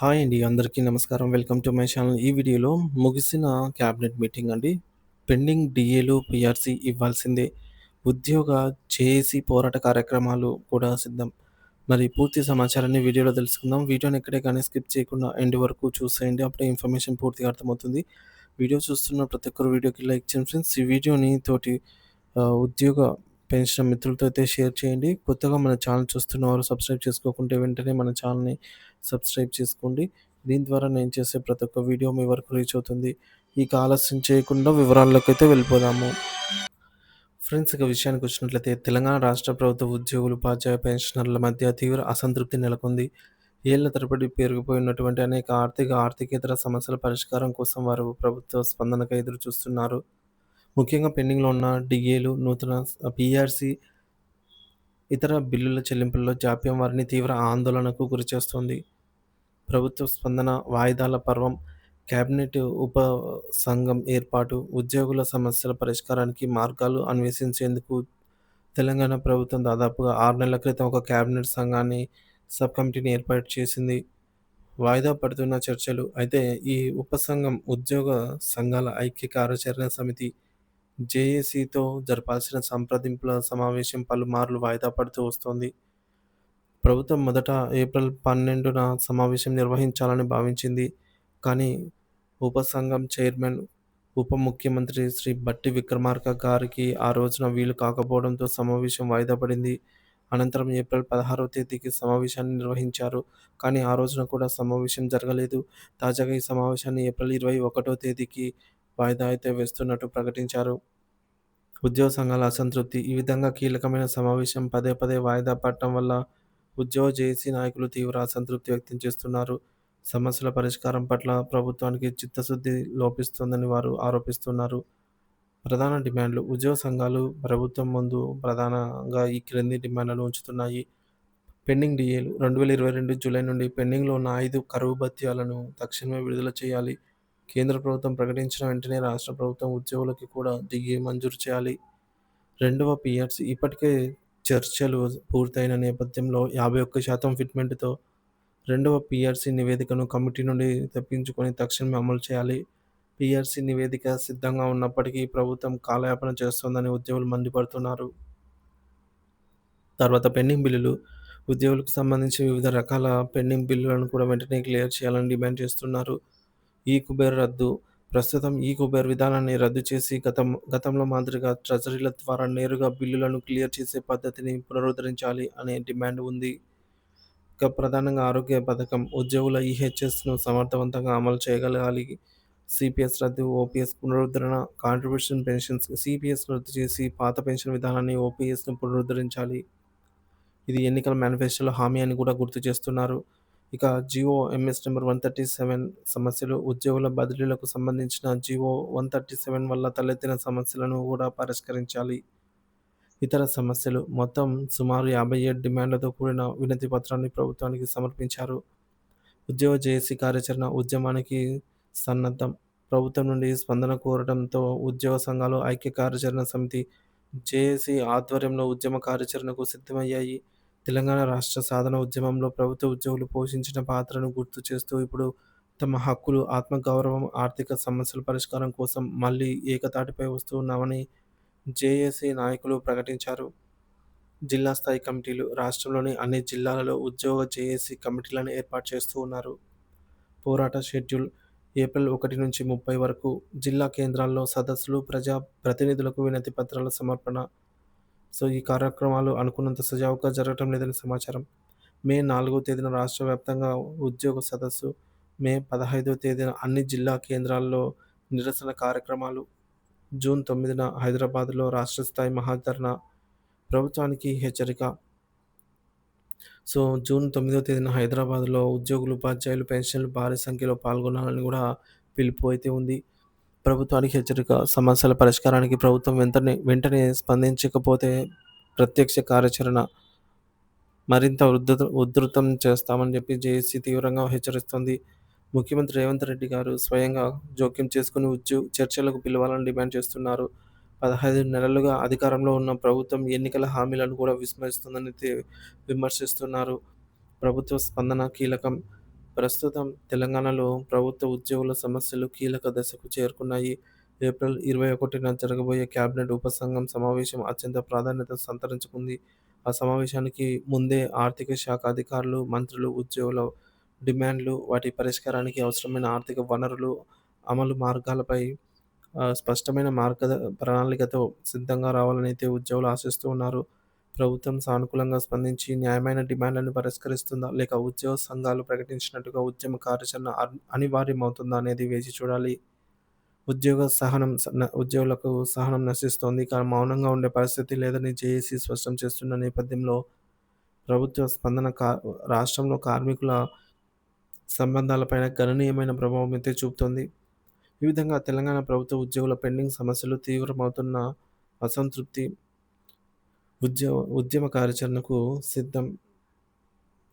Hi అండి. అందరికీ నమస్కారం. Welcome to my channel. ఈ వీడియోలో ముగిసిన క్యాబినెట్ మీటింగ్ అండి. పెండింగ్ డీఏలు, పిఆర్సీ ఇవ్వాల్సిందే. ఉద్యోగ జేఏసీ పోరాట కార్యక్రమాలు కూడా సిద్ధం. మరి పూర్తి సమాచారాన్ని వీడియోలో తెలుసుకుందాం. వీడియోని ఎక్కడే కానీ స్కిప్ చేయకుండా ఎండ్ వరకు చూసేయండి. అప్పుడే ఇన్ఫర్మేషన్ పూర్తిగా అర్థమవుతుంది. వీడియో చూస్తున్న ప్రతి ఒక్కరు వీడియోకి లైక్ చేయండి ఫ్రెండ్స్. ఈ వీడియోని తోటి ఉద్యోగ పెన్షన్ మిత్రులతో అయితే షేర్ చేయండి. కొత్తగా మన ఛానల్ చూస్తున్నవారు సబ్స్క్రైబ్ చేసుకోకుంటే వెంటనే మన ఛానల్‌ని సబ్స్క్రైబ్ చేసుకోండి. దీని ద్వారా నేను చేసే ప్రతి ఒక్క వీడియో మీ వరకు రీచ్ అవుతుంది. ఇక ఆలస్యం చేయకుండా వివరాల్లోకైతే వెళ్ళిపోదాము. ఫ్రెండ్స్ ఇక విషయానికి వచ్చినట్లయితే తెలంగాణ రాష్ట్ర ప్రభుత్వ ఉద్యోగులు, ఉపాధ్యాయ పెన్షనర్ల మధ్య తీవ్ర అసంతృప్తి నెలకొంది. ఏళ్ళ తరబడి పేరుకుపోయినటువంటి అనేక ఆర్థిక, ఆర్థికేతర సమస్యల పరిష్కారం కోసం వారు ప్రభుత్వ స్పందనకై ఎదురు చూస్తున్నారు. ముఖ్యంగా పెండింగ్‌లో ఉన్న డిఏలు నూతన పీఆర్సీ, ఇతర బిల్లుల చెల్లింపుల్లో జాప్యం వారిని తీవ్ర ఆందోళనకు గురిచేస్తుంది ప్రభుత్వ స్పందన, వాయిదాల పర్వం, కేబినెట్ ఉప సంఘం ఏర్పాటు, ఉద్యోగుల సమస్యల పరిష్కారానికి మార్గాలు అన్వేషించేందుకు తెలంగాణ ప్రభుత్వం దాదాపుగా ఆరు నెలల క్రితం ఒక కేబినెట్ సంఘాన్ని, సబ్ కమిటీని ఏర్పాటు చేసింది. వాయిదా పడుతున్న చర్చలు అయితే ఈ ఉపసంఘం ఉద్యోగ సంఘాల ఐక్య కార్యాచరణ సమితి జేఏసీతో జరపాల్సిన సంప్రదింపుల సమావేశం పలుమార్లు వాయిదా పడుతూ వస్తోంది. ప్రభుత్వం మొదట ఏప్రిల్ 12న సమావేశం నిర్వహించాలని భావించింది. కానీ ఉపసంఘం చైర్మన్, ఉప ముఖ్యమంత్రి శ్రీ భట్టి విక్రమార్క గారికి ఆ రోజున వీలు కాకపోవడంతో సమావేశం వాయిదా పడింది. అనంతరం ఏప్రిల్ 16వ తేదీకి సమావేశాన్ని నిర్వహించారు. కానీ ఆ రోజున కూడా సమావేశం జరగలేదు. తాజాగా ఈ సమావేశాన్ని ఏప్రిల్ 21వ తేదీకి వాయిదా అయితే వేస్తున్నట్టు ప్రకటించారు. ఉద్యోగ సంఘాల అసంతృప్తి ఈ విధంగా కీలకమైన సమావేశం పదే పదే వాయిదా పడటం వల్ల ఉద్యోగ జేఏసీ నాయకులు తీవ్ర అసంతృప్తి వ్యక్తం చేస్తున్నారు. సమస్యల పరిష్కారం పట్ల ప్రభుత్వానికి చిత్తశుద్ధి లోపిస్తోందని వారు ఆరోపిస్తున్నారు. ప్రధాన డిమాండ్లు ఉద్యోగ సంఘాలు ప్రభుత్వం ముందు ప్రధానంగా ఈ క్రింది డిమాండ్లను ఉంచుతున్నాయి. పెండింగ్ డిఏలు రెండు వేల ఇరవై రెండు జూలై నుండి పెండింగ్‌లో ఉన్న ఐదు కరువు భత్యాలను తక్షణమే విడుదల చేయాలి. కేంద్ర ప్రభుత్వం ప్రకటించిన వెంటనే రాష్ట్ర ప్రభుత్వం ఉద్యోగులకు కూడా డిగ్రీ మంజూరు చేయాలి. రెండవ పీఆర్సీ ఇప్పటికే చర్చలు పూర్తయిన నేపథ్యంలో 51% ఫిట్మెంట్‌తో రెండవ పిఆర్సీ నివేదికను కమిటీ నుండి తప్పించుకొని తక్షణమే అమలు చేయాలి. పిఆర్సీ నివేదిక సిద్ధంగా ఉన్నప్పటికీ ప్రభుత్వం కాలయాపన చేస్తోందని ఉద్యోగులు మండిపడుతున్నారు. తర్వాత పెండింగ్ బిల్లులు ఉద్యోగులకు సంబంధించి వివిధ రకాల పెండింగ్ బిల్లులను కూడా వెంటనే క్లియర్ చేయాలని డిమాండ్ చేస్తున్నారు. ఈ కుబేర్ రద్దు ప్రస్తుతం ఈ కుబేర్ విధానాన్ని రద్దు చేసి గతం గతంలో మాదిరిగా ట్రెజరీల ద్వారా నేరుగా బిల్లులను క్లియర్ చేసే పద్ధతిని పునరుద్ధరించాలి అనే డిమాండ్ ఉంది. ఇక ప్రధానంగా ఆరోగ్య పథకం ఉద్యోగుల ఈహెచ్ఎస్‌ను సమర్థవంతంగా అమలు చేయగలగాలి. సీపీఎస్ రద్దు, ఓపీఎస్ పునరుద్ధరణ, కాంట్రిబ్యూషన్ పెన్షన్స్ సీపీఎస్‌ను రద్దు చేసి పాత పెన్షన్ విధానాన్ని ఓపీఎస్‌ను పునరుద్ధరించాలి. ఇది ఎన్నికల మేనిఫెస్టోలో హామీ అని కూడా గుర్తు చేస్తున్నారు. ఇక GO MS number one thirty seven సమస్యలు ఉద్యోగుల బదిలీలకు సంబంధించిన జివో వన్ థర్టీ సెవెన్ వల్ల తలెత్తిన సమస్యలను కూడా పరిష్కరించాలి. ఇతర సమస్యలు మొత్తం సుమారు 57 డిమాండ్లతో కూడిన వినతి పత్రాన్ని ప్రభుత్వానికి సమర్పించారు. ఉద్యోగ జేఏసీ కార్యాచరణ ఉద్యమానికి సన్నద్ధం ప్రభుత్వం నుండి స్పందన కోరడంతో ఉద్యోగ సంఘాలు ఐక్య కార్యాచరణ సమితి జేఏసీ ఆధ్వర్యంలో ఉద్యమ కార్యాచరణకు సిద్ధమయ్యాయి. తెలంగాణ రాష్ట్ర సాధన ఉద్యమంలో ప్రభుత్వ ఉద్యోగులు పోషించిన పాత్రను గుర్తు చేస్తూ ఇప్పుడు తమ హక్కులు, ఆత్మగౌరవం, ఆర్థిక సమస్యల పరిష్కారం కోసం మళ్ళీ ఏకతాటిపై వస్తున్నామని జేఏసీ నాయకులు ప్రకటించారు. జిల్లా స్థాయి కమిటీలు రాష్ట్రంలోని అన్ని జిల్లాలలో ఉద్యోగ జేఏసీ కమిటీలను ఏర్పాటు చేస్తూ ఉన్నారు. పోరాట షెడ్యూల్ ఏప్రిల్ ఒకటి నుంచి ముప్పై వరకు జిల్లా కేంద్రాల్లో సదస్సులు, ప్రజా ప్రతినిధులకు వినతి పత్రాల సమర్పణ. సో ఈ కార్యక్రమాలు అనుకున్నంత సజావుగా జరగటం లేదని సమాచారం. మే నాలుగో తేదీన రాష్ట్ర వ్యాప్తంగా ఉద్యోగ సదస్సు, మే పదహైదో తేదీన అన్ని జిల్లా కేంద్రాల్లో నిరసన కార్యక్రమాలు, జూన్ తొమ్మిదిన హైదరాబాద్‌లో రాష్ట్ర స్థాయి మహాధరణ ప్రభుత్వానికి హెచ్చరిక సో జూన్ తొమ్మిదో తేదీన హైదరాబాద్‌లో ఉద్యోగులు, ఉపాధ్యాయులు, పెన్షన్లు భారీ సంఖ్యలో పాల్గొనాలని కూడా పిలుపు అయితే ఉంది. ప్రభుత్వానికి హెచ్చరిక సమస్యల పరిష్కారానికి ప్రభుత్వం వెంటనే వెంటనే స్పందించకపోతే ప్రత్యక్ష కార్యాచరణ మరింత ఉధృత ఉధృతం చేస్తామని చెప్పి జేఏసీ తీవ్రంగా హెచ్చరిస్తోంది. ముఖ్యమంత్రి రేవంత్ రెడ్డి గారు స్వయంగా జోక్యం చేసుకుని ఉద్యో చర్చలకు పిలవాలని డిమాండ్ చేస్తున్నారు. పదహైదు నెలలుగా అధికారంలో ఉన్న ప్రభుత్వం ఎన్నికల హామీలను కూడా విస్మరిస్తుందని విమర్శిస్తున్నారు. ప్రభుత్వ స్పందన కీలకం ప్రస్తుతం తెలంగాణలో ప్రభుత్వ ఉద్యోగుల సమస్యలు కీలక దశకు చేరుకున్నాయి. ఏప్రిల్ 21న జరగబోయే కేబినెట్ ఉపసంఘం సమావేశం అత్యంత ప్రాధాన్యత సంతరించుకుంది. ఆ సమావేశానికి ముందే ఆర్థిక శాఖ అధికారులు, మంత్రులు ఉద్యోగుల డిమాండ్లు, వాటి పరిష్కారానికి అవసరమైన ఆర్థిక వనరులు, అమలు మార్గాలపై స్పష్టమైన మార్గ ప్రణాళికతో సిద్ధంగా రావాలని అయితే ఉద్యోగులు ఆశిస్తూ ఉన్నారు. ప్రభుత్వం సానుకూలంగా స్పందించి న్యాయమైన డిమాండ్లను పరిష్కరిస్తుందా? లేక ఉద్యోగ సంఘాలు ప్రకటించినట్టుగా ఉద్యమ కార్యాచరణ అనివార్యమవుతుందా అనేది వేచి చూడాలి. ఉద్యోగ సహనం ఉద్యోగులకు సహనం నశిస్తోంది. కానీ మౌనంగా ఉండే పరిస్థితి లేదని జేఏసీ స్పష్టం చేస్తున్న నేపథ్యంలో ప్రభుత్వ స్పందన కా రాష్ట్రంలో కార్మికుల సంబంధాలపైన గణనీయమైన ప్రభావం అయితే చూపుతోంది. ఈ విధంగా తెలంగాణ ప్రభుత్వ ఉద్యోగుల పెండింగ్ సమస్యలు తీవ్రమవుతున్న అసంతృప్తి ఉద్యమ ఉద్యమ కార్యాచరణకు సిద్ధం